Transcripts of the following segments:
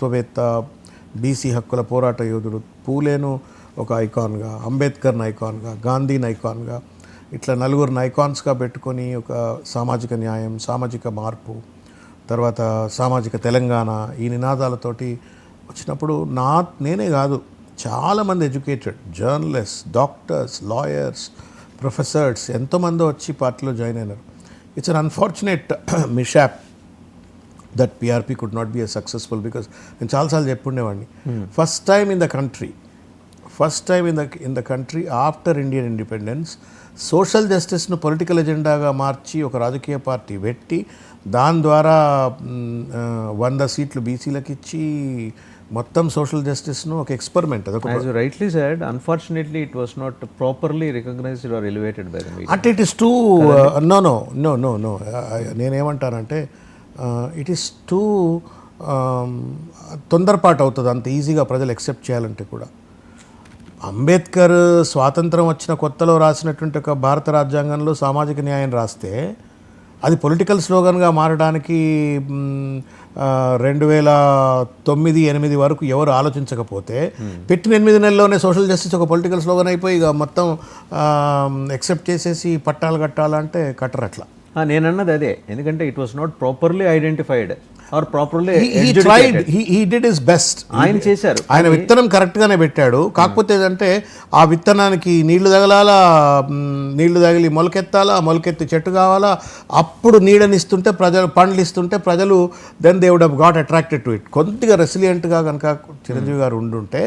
తత్వవేత్త బీసీ హక్కుల పోరాట యోధుడు పూలేను ఒక ఐకాన్గా అంబేద్కర్ని ఐకాన్గా గాంధీని ఐకాన్గా ఇట్లా నలుగురిని ఐకాన్స్గా పెట్టుకొని ఒక సామాజిక న్యాయం సామాజిక మార్పు తర్వాత సామాజిక తెలంగాణ ఈ నినాదాలతోటి వచ్చినప్పుడు నా నేనే కాదు చాలామంది educated journalist doctors lawyers professors ఎంతోమంది వచ్చి పార్టీలో జాయిన్ అయినారు. It's an unfortunate mishap that PRP could not be a successful because నేను చాలాసార్లు చెప్పుండేవాడిని. First time in the country first time in the in the country after Indian independence social జస్టిస్ను political ఎజెండాగా మార్చి ఒక రాజకీయ పార్టీ పెట్టి దాని ద్వారా వంద సీట్లు బీసీలకు ఇచ్చి మొత్తం సోషల్ జస్టిస్ను ఒక experiment rightly said unfortunately it was not properly recognised or elevated by అంటే it is too no no no no no నేనేమంటానంటే ఇట్ ఈస్ టూ తొందరపాటు అవుతుంది అంత ఈజీగా ప్రజలు ఎక్సెప్ట్ చేయాలంటే కూడా. అంబేద్కర్ స్వాతంత్రం వచ్చిన కొత్తలో రాసినటువంటి ఒక భారత రాజ్యాంగంలో సామాజిక న్యాయం రాస్తే అది పొలిటికల్ స్లోగన్గా మారడానికి రెండు వేల తొమ్మిది ఎనిమిది వరకు ఎవరు ఆలోచించకపోతే పెట్టిన ఎనిమిది నెలల్లోనే సోషల్ జస్టిస్ ఒక పొలిటికల్ స్లోగన్ అయిపోయి ఇక మొత్తం ఎక్సెప్ట్ చేసేసి పట్టాలు కట్టాలంటే కట్టరు అట్లా నేను అన్నది అదే. ఎందుకంటే it was not properly identified or properly he tried he did his best ఆయన చేశారు. ఆయన విత్తనం కరెక్ట్గానే పెట్టాడు. కాకపోతే ఏంటంటే ఆ విత్తనానికి నీళ్ళు తగలాలా నీళ్ళు తగిలి మొలకెత్తాలా మొలకెత్తి చెట్టు కావాలా అప్పుడు నీడనిస్తుంటే ప్రజలు పండ్లు ఇస్తుంటే ప్రజలు then they would uh got attracted to it కొద్దిగా రెసిలియంట్గా కనుక చిరంజీవి గారు ఉండుంటే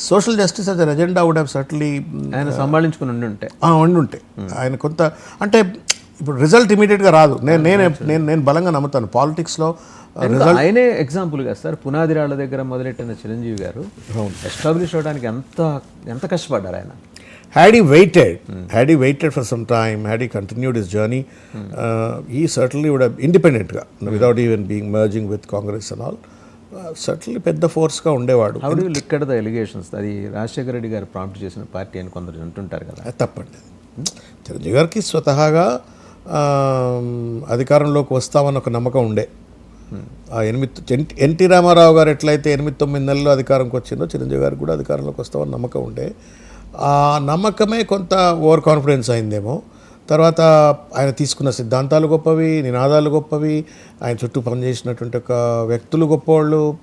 social justice as agenda would have certainly ఆయన సంభాళించుకుని ఉండి ఉంటే ఉండుంటే. ఆయన కొంత అంటే ఇప్పుడు రిజల్ట్ ఇమీడియట్గా రాదు. నేను నేను నేను నేను బలంగా నమ్ముతాను. పాలిటిక్స్లో ఇంకా ఆయనే ఎగ్జాంపుల్గా సార్. పునాది రాళ్ళ దగ్గర మొదలెట్టిన చిరంజీవి గారు ఎస్టాబ్లిష్ అవడానికి ఎంత ఎంత కష్టపడ్డారు ఆయన? Had he waited, had he waited for some time, had he continued his journey, uh, he certainly would have independent గా without even being merging with Congress and all, uh, certainly పెద్ద ఫోర్స్గా ఉండేవాడు. How do like the allegations అది రాజశేఖర రెడ్డి గారు prompt చేసిన party అని కొందరు అంటుంటారు కదా. తప్పండి. చిరంజీవి గారికి స్వతహాగా అధికారంలోకి వస్తామని ఒక నమ్మకం ఉండే. ఆ ఎనిమిది ఎన్- ఎన్టీ రామారావు గారు ఎట్లయితే ఎనిమిది తొమ్మిది నెలల్లో అధికారంకి వచ్చిందో చిరంజీవి గారు కూడా అధికారంలోకి వస్తామని నమ్మకం ఉండే. ఆ నమ్మకమే కొంత ఓవర్ కాన్ఫిడెన్స్ అయిందేమో. తర్వాత ఆయన తీసుకున్న సిద్ధాంతాలు గొప్పవి నినాదాలు గొప్పవి ఆయన చుట్టూ పనిచేసినటువంటి ఒక వ్యక్తులు గొప్పవాళ్ళు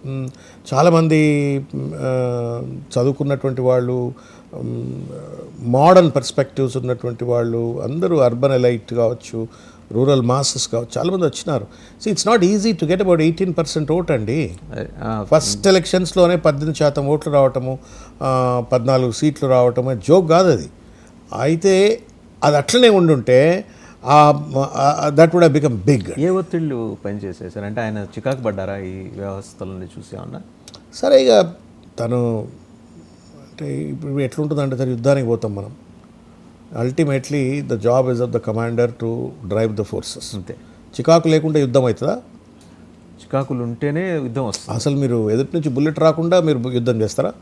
చాలామంది చదువుకున్నటువంటి వాళ్ళు మోడర్న్ పర్స్పెక్టివ్స్ ఉన్నటువంటి వాళ్ళు అందరూ అర్బన్ ఎలైట్ కావచ్చు రూరల్ మాసెస్ కావచ్చు చాలామంది వచ్చినారు. So it's not easy to get about eighteen percent vote అండి. ఫస్ట్ ఎలక్షన్స్లోనే పద్దెనిమిది శాతం ఓట్లు రావటము పద్నాలుగు సీట్లు రావటము జోక్ కాదు అది. అయితే అది అట్లనే ఉండుంటే దట్ వుడ్ బికమ్ బిగ్ ఏ ఒత్తిళ్ళు పనిచేసాయి సార్? అంటే ఆయన చికాకు పడ్డారా ఈ వ్యవస్థలని చూసి ఏమన్నా? సరే ఇక తను అంటే ఇప్పుడు ఎట్లుంటుందంటే సరే యుద్ధానికి పోతాం మనం. Ultimately the job is of the commander to drive the forces అంతే. చికాకు లేకుండా యుద్ధం అవుతుందా? చికాకులు ఉంటేనే యుద్ధం వస్తుంది. అసలు మీరు ఎదుటి నుంచి బుల్లెట్ రాకుండా మీరు యుద్ధం చేస్తారా?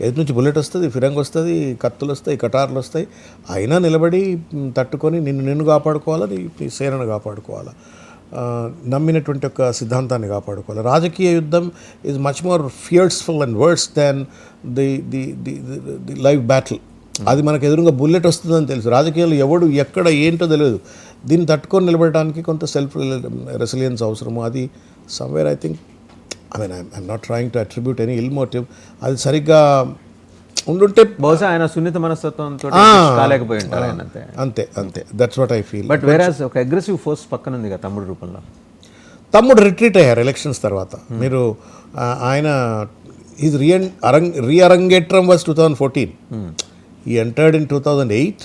ఎదుటి నుంచి బుల్లెట్ వస్తుంది ఫిరంగ్ వస్తుంది కత్తులు వస్తాయి కటార్లు వస్తాయి. అయినా నిలబడి తట్టుకొని నిన్ను నిన్ను కాపాడుకోవాలా? నీ సేనను కాపాడుకోవాలా? నమ్మినటువంటి ఒక సిద్ధాంతాన్ని కాపాడుకోవాలి. రాజకీయ యుద్ధం is much more fierceful and words than the the the the live battle అది మనకు ఎదురుగా బుల్లెట్ వస్తుందని తెలుసు. రాజకీయాలు ఎవడు ఎక్కడ ఏంటో తెలియదు. దీన్ని తట్టుకొని నిలబడటానికి కొంత సెల్ఫ్ రెసిలియన్స్ అవసరము. అది somewhere I think I mean I'm not trying to attribute any ill motive అది సరిగ్గా ఉండుంటే బహుశా ఆయన సున్నిత మనస్తత్వంతో కాలేకపోయి ఉంటారు ఆయన అంతే. అంతే అంతే. That's what I feel but whereas ఒక అగ్రెసివ్ ఫోర్స్ పక్కన ఉంది కదా తమ్ముడు రూపంలో. తమ్ముడు రిట్రీట్ అయ్యారు ఎలక్షన్స్ తర్వాత. మీరు ఆ, ఆయన ఈజ్ రియన్ అరంగ్ రీఅరంగేట్రం was two thousand fourteen uh entered in two thousand eight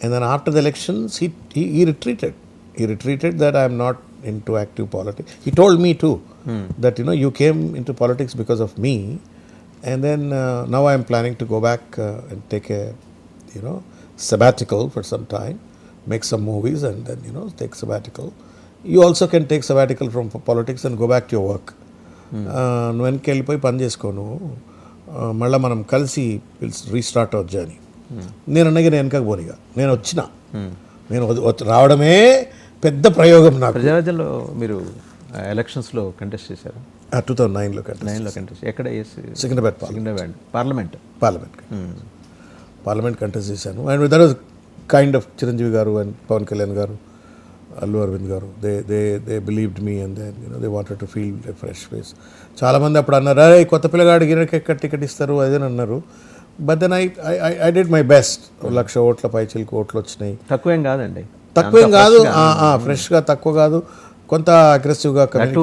and then after the elections he uh retreated uh retreated that I'm not into active politics he told me too that you know you came into politics because of me and then now I'm planning to go back and take a you know, sabbatical for some time, make some movies, and then you know take sabbatical. You also can take sabbatical from po- politics and go back to your work. Uh, నువ్వు వెనక్కి వెళ్ళిపోయి పని చేసుకోను మళ్ళీ మనం కలిసి restart hour journey నేను అన్నగా నేను వెనకకు పోనిగా నేను వచ్చిన నేను రావడమే పెద్ద ప్రయోగం నాకు ప్రజారాజ్యంలో మీరు ఎలక్షన్స్లో కంటెస్ట్ చేశారు. టూ థౌజండ్ నైన్లో కట్ట నైన్లో కంటెస్ట్ ఎక్కడ Secunderabad parliament Secunderabad parliament parliament parliament contest చేశాను. And that was kind of Chiranjeevi garu and Pawan Kalyan garu Allu Aravind garu. They they they believed me and then you know they wanted to feel a fresh face చాలామంది అప్పుడు అన్నారు అరే కొత్త పిల్లగాడు గిన్నెకి ఎక్కడ ticket ఇస్తారు? అదేని అన్నారు. But then I I did my best lakh ఓట్ల పైచిలకు ఓట్లు వచ్చినాయి. తక్కువేం కాదండి. తక్కువేం కాదు. ఫ్రెష్గా తక్కువ కాదు. కొంత అగ్రెసివ్గా అటు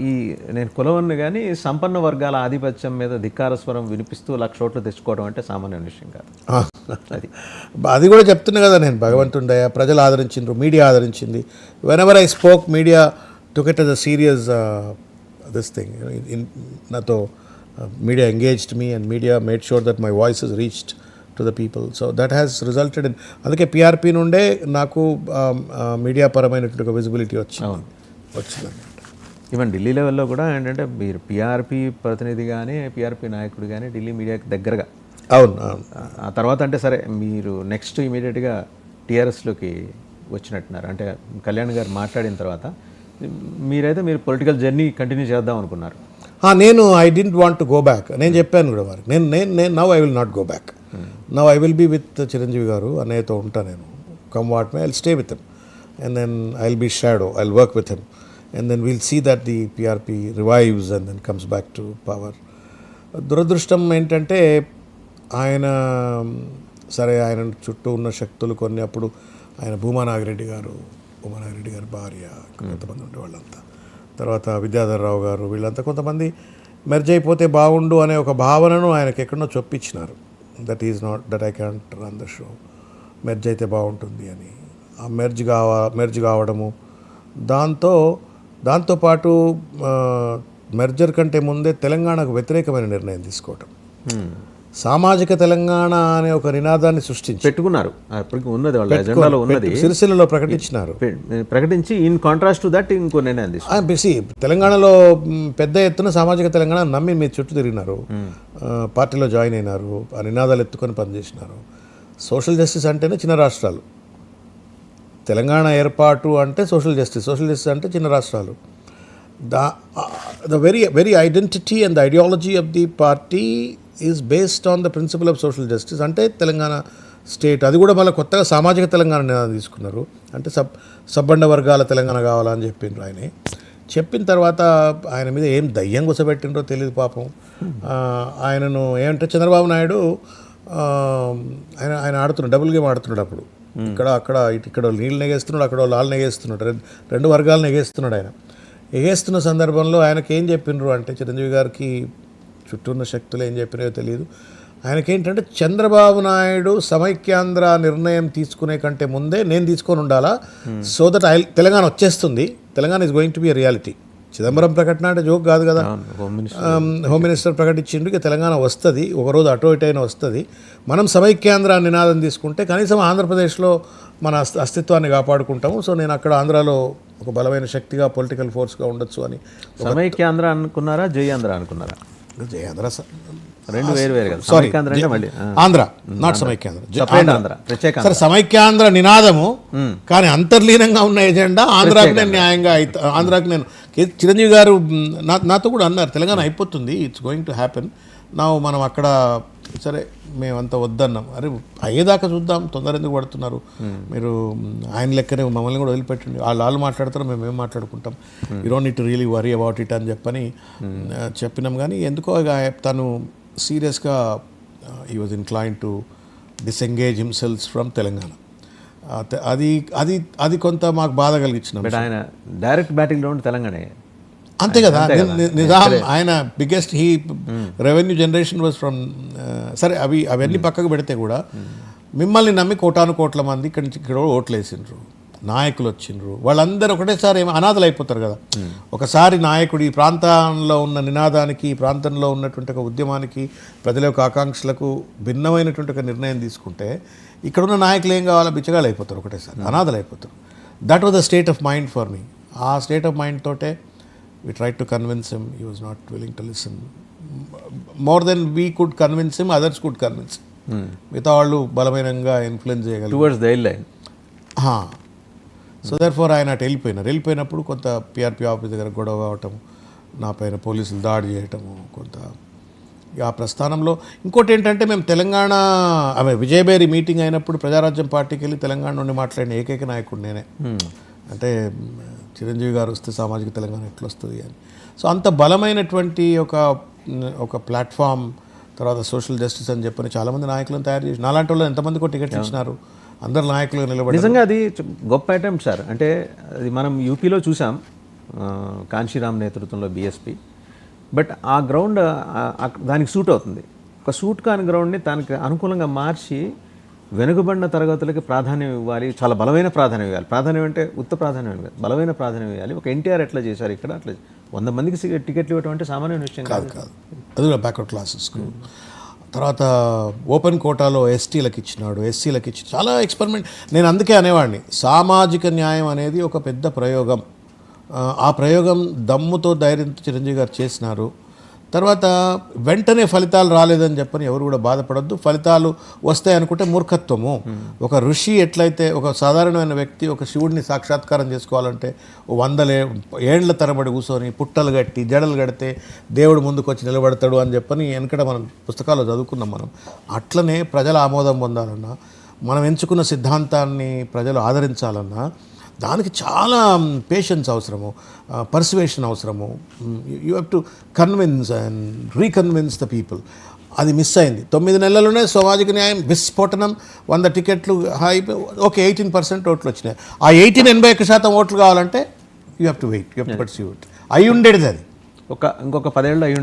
ఈ నేను కులవన్ని కానీ సంపన్న వర్గాల ఆధిపత్యం మీద ధిక్కార స్వరం వినిపిస్తూ లక్ష ఓట్లు తెచ్చుకోవడం అంటే సామాన్య విషయం కాదు. అది. అది కూడా చెప్తున్నా కదా నేను. భగవంతుండయ ప్రజలు ఆదరించిండ్రు media ఆదరించింది. Whenever I spoke media took it as a serious this thing నాతో media engaged me and media made sure that my voice is reached to the people so that has resulted in అందుకే PRP నుండే నాకు media పరమైనటువంటి ఒక visibility వచ్చింది. వచ్చిందన్నమాట even Delhi లెవెల్లో కూడా ఏంటంటే మీరు పిఆర్పి ప్రతినిధి కానీ పిఆర్పి నాయకుడు కానీ ఢిల్లీ మీడియాకి దగ్గరగా. అవును అవును. ఆ- తర్వాత అంటే సరే మీరు నెక్స్ట్ ఇమీడియట్గా టీఆర్ఎస్లోకి వచ్చినట్టున్నారు. అంటే కళ్యాణ్ గారు మాట్లాడిన తర్వాత మీరైతే మీరు పొలిటికల్ జర్నీ కంటిన్యూ చేద్దాం అనుకున్నారు. నేను I didn't want to go back నేను చెప్పాను కూడా వారికి నేను నేను నేను now I will not go back now I will be with Chiranjeevi garu అనేతో ఉంటా నేను. Come what may I stay with him and then I will be shadow I will work with him and then will see that the PRP revives and then comes back to power దురదృష్టం ఏంటంటే ఆయన సరే ఆయన చుట్టూ ఉన్న శక్తులు కొన్ని అప్పుడు ఆయన భూమా నాగిరెడ్డి గారు భూమా నాగిరెడ్డి గారి భార్య కొంతమంది ఉండే వాళ్ళంతా తర్వాత విద్యాధరరావు గారు వీళ్ళంతా కొంతమంది మెర్జ్ అయిపోతే బాగుండు అనే ఒక భావనను ఆయనకి ఎక్కడో చొప్పించినారు. That is not that I can't run the show merge అయితే బాగుంటుంది అని. ఆ మెర్జ్ కావా మెర్జ్ కావడము. దాంతో దాంతోపాటు మెర్జర్ కంటే ముందే తెలంగాణకు వ్యతిరేకమైన నిర్ణయం తీసుకోవటం. Hmm. సామాజిక తెలంగాణ అనే ఒక నినాదాన్ని సృష్టించి పెట్టుకున్నారు. అప్పటికి ఉన్నది వాళ్ళ ఎజెండాలో ఉన్నది. సిరిసిల్లలో ప్రకటించినారు. ప్రకటించి ఇన్ కాంట్రాస్ట్ టు దట్ ఇంకో నిర్ణయం బిసి తెలంగాణలో పెద్ద ఎత్తున సామాజిక తెలంగాణ నమ్మి మీ చుట్టూ తిరిగినారు. పార్టీలో జాయిన్ అయినారు. ఆ నినాదాలు ఎత్తుకొని పనిచేసినారు. సోషల్ జస్టిస్ అంటేనే చిన్న రాష్ట్రాలు. తెలంగాణ ఏర్పాటు అంటే సోషల్ జస్టిస్ సోషల్ జస్టిస్ అంటే చిన్న రాష్ట్రాలు. The the very very identity and the ideology of the party is based on the principle of social justice అంటే తెలంగాణ స్టేట్ అది కూడా మళ్ళీ కొత్తగా సామాజిక తెలంగాణ తీసుకున్నారు. అంటే సబ్ సబ్బండ వర్గాల తెలంగాణ కావాలని చెప్పిండ్రు ఆయనే. చెప్పిన తర్వాత ఆయన మీద ఏం దయ్యం గుసబెట్టిండ్రో తెలియదు పాపం. ఆయనను ఏమంటే చంద్రబాబు నాయుడు ఆయన ఆయన ఆడుతున్నాడు డబుల్ గేమ్ ఆడుతున్నాడు అప్పుడు. ఇక్కడ అక్కడ ఇటు ఇక్కడ నీళ్ళు నెగేస్తున్నాడు అక్కడ వాళ్ళు నెగేస్తున్నాడు రెండు రెండు వర్గాలు నెగేస్తున్నాడు ఆయన. ఎగేస్తున్న సందర్భంలో ఆయనకి ఏం చెప్పిండ్రు అంటే చిరంజీవి గారికి చుట్టూ ఉన్న శక్తులు ఏం చెప్పినాయో తెలియదు ఆయనకేంటంటే చంద్రబాబు నాయుడు సమైక్యాంధ్ర నిర్ణయం తీసుకునే కంటే ముందే నేను తీసుకొని ఉండాలా? సో దట్ ఐ తెలంగాణ వచ్చేస్తుంది. Telangana is going to be reality Chidambaram ప్రకటన అంటే జోక్ కాదు కదా? హోమ్ మినిస్టర్ మినిస్టర్ ప్రకటించిండు ఇక తెలంగాణ వస్తుంది. ఒకరోజు అటో ఇటు అయినా వస్తుంది. మనం సమైక్యాంధ్ర నినాదం తీసుకుంటే కనీసం ఆంధ్రప్రదేశ్లో మన అస్తి- అస్తిత్వాన్ని కాపాడుకుంటాము. సో నేను అక్కడ ఆంధ్రాలో ఒక బలమైన శక్తిగా పొలిటికల్ ఫోర్స్గా ఉండొచ్చు అని సమైక్యాంధ్ర అనుకున్నారా? జై ఆంధ్ర అనుకున్నారా? జయాంధ్ర రెండు వేరు వేరు కదా. సారీ. ఆంధ్ర నాట్ సమైక్యాంధ్ర. ఆంధ్ర. ప్రత్యేక సరే సమైక్యాంధ్ర నినాదము కానీ అంతర్లీనంగా ఉన్న ఎజెండా ఆంధ్రాకి నేను న్యాయంగా అయిత- ఆంధ్రాకి నేను చిరంజీవి గారు నాతో కూడా అన్నారు తెలంగాణ అయిపోతుంది ఇట్స్ గోయింగ్ టు హ్యాపెన్ నా మనం అక్కడ సరే మేమంతా వద్దన్నాం. అరే అయ్యేదాకా చూద్దాం తొందర ఎందుకు పడుతున్నారు? మీరు ఆయన లెక్కనే మమ్మల్ని కూడా వదిలిపెట్టండి. వాళ్ళు వాళ్ళు మాట్లాడతారు మేము ఏం మాట్లాడుకుంటాం? You don't need really worry about it అని చెప్పని చెప్పినాం కానీ ఎందుకో ఇక తను సీరియస్గా ఈ was inclined to disengage himself from Telangana అది అది అది కొంత మాకు బాధ కలిగించిన. ఆయన డైరెక్ట్ బ్యాటింగ్ ఉండి తెలంగాణ అంతే కదా. నిజాం ఆయన biggest he revenue generation was from సరే అవి అవన్నీ పక్కకు పెడితే కూడా మిమ్మల్ని నమ్మి కోటాను కోట్ల మంది ఇక్కడి నుంచి ఇక్కడ ఓట్లు వేసిండ్రు నాయకులు వచ్చిండ్రు. వాళ్ళందరూ ఒకటేసారి ఏమో అనాథలు అయిపోతారు కదా. ఒకసారి నాయకుడు ఈ ప్రాంతంలో ఉన్న నినాదానికి ఈ ప్రాంతంలో ఉన్నటువంటి ఒక ఉద్యమానికి ప్రజల యొక్క ఆకాంక్షలకు భిన్నమైనటువంటి ఒక నిర్ణయం తీసుకుంటే ఇక్కడున్న నాయకులు ఏం కావాలో బిచ్చగాళ్ళు అయిపోతారు ఒకటేసారి. అనాథలు అయిపోతారు. That was the state of mind for me ఆ స్టేట్ ఆఫ్ మైండ్ తోటే we tried to convince him. He was not willing to listen. More than we could convince him others could convince. Him మిగతా వాళ్ళు బలమైనంగా influence చేయగలరు towards line. So therefore ఆయన అటు వెళ్ళిపోయినారు. వెళ్ళిపోయినప్పుడు కొంత పిఆర్పి ఆఫీస్ దగ్గర గొడవ అవటం నా పైన పోలీసులు దాడి చేయటము కొంత ఆ ప్రస్థానంలో. ఇంకోటి ఏంటంటే మేము తెలంగాణ ఆమె విజయబేరి మీటింగ్ అయినప్పుడు ప్రజారాజ్యం పార్టీకి వెళ్ళి తెలంగాణ నుండి మాట్లాడిన ఏకైక నాయకుడు నేనే. అంటే మ్, చిరంజీవి గారు వస్తే సామాజిక తెలంగాణ ఎట్లా వస్తుంది అని. సో అంత బలమైనటువంటి ఒక ఒక ప్లాట్ఫామ్ తర్వాత సోషల్ జస్టిస్ అని చెప్పని చాలామంది నాయకులను తయారు చేసి నాలాంటి వాళ్ళు ఎంతమందికో టికెట్ ఇచ్చినారు? అందరు నాయకులు నిలబడి నిజంగా అది గొప్ప అటెంప్ట్ సార్ అంటే అది మనం యూపీలో చూసాం కాంశీరామ్ నేతృత్వంలో బీఎస్పీ బట్ ఆ గ్రౌండ్ దానికి సూట్ అవుతుంది. ఒక సూట్ కాని గ్రౌండ్ని దానికి అనుకూలంగా మార్చి వెనుకబడిన తరగతులకి ప్రాధాన్యం ఇవ్వాలి చాలా బలమైన ప్రాధాన్యం ఇవ్వాలి. ప్రాధాన్యం అంటే ఉత్త ప్రాధాన్యం ఇవ్వాలి బలమైన ప్రాధాన్యం ఇవ్వాలి. ఒక ఎన్టీఆర్ ఎట్లా చేశారు ఇక్కడ అట్లా వంద మందికి టికెట్లు ఇవ్వడం అంటే సామాన్య విషయం కాదు. కాదు అది బ్యాక్వర్డ్ క్లాసెస్కు తర్వాత ఓపెన్ కోటాలో ఎస్టీలకు ఇచ్చినాడు ఎస్సీలకు ఇచ్చి చాలా ఎక్స్పెరిమెంట్ నేను అందుకే అనేవాడిని సామాజిక న్యాయం అనేది ఒక పెద్ద ప్రయోగం. ఆ, ఆ ప్రయోగం దమ్ముతో ధైర్యంతో చిరంజీవి గారు చేసినారు. తర్వాత వెంటనే ఫలితాలు రాలేదని చెప్పని ఎవరు కూడా బాధపడద్దు. ఫలితాలు వస్తాయి అనుకుంటే మూర్ఖత్వము. ఒక ఋషి ఎట్లయితే ఒక సాధారణమైన వ్యక్తి ఒక శివుడిని సాక్షాత్కారం చేసుకోవాలంటే వందలే ఏండ్ల తరబడి కూర్చొని పుట్టలు కట్టి జడలు కడితే దేవుడు ముందుకు వచ్చి నిలబడతాడు అని చెప్పని వెనకట మనం పుస్తకాల్లో చదువుకున్నాం మనం. అట్లనే ప్రజల ఆమోదం పొందాలన్నా మనం ఎంచుకున్న సిద్ధాంతాన్ని ప్రజలు ఆదరించాలన్నా దానికి చాలా పేషెన్స్ అవసరము పర్సువేషన్ అవసరము. You have to convince and reconvince the people అది మిస్ అయింది. తొమ్మిది నెలల్లోనే సామాజిక న్యాయం విస్ఫోటనం వంద టికెట్లు హై ఓకే ఎయిటీన్ పర్సెంట్ ఓట్లు వచ్చినాయి. ఆ ఎయిటీన్ ఎనభై ఒక్క శాతం ఓట్లు కావాలంటే you have to wait you have to perceive it అయి ఉండేది అది. ఒక ఇంకొక పదేళ్ళు అయ్యి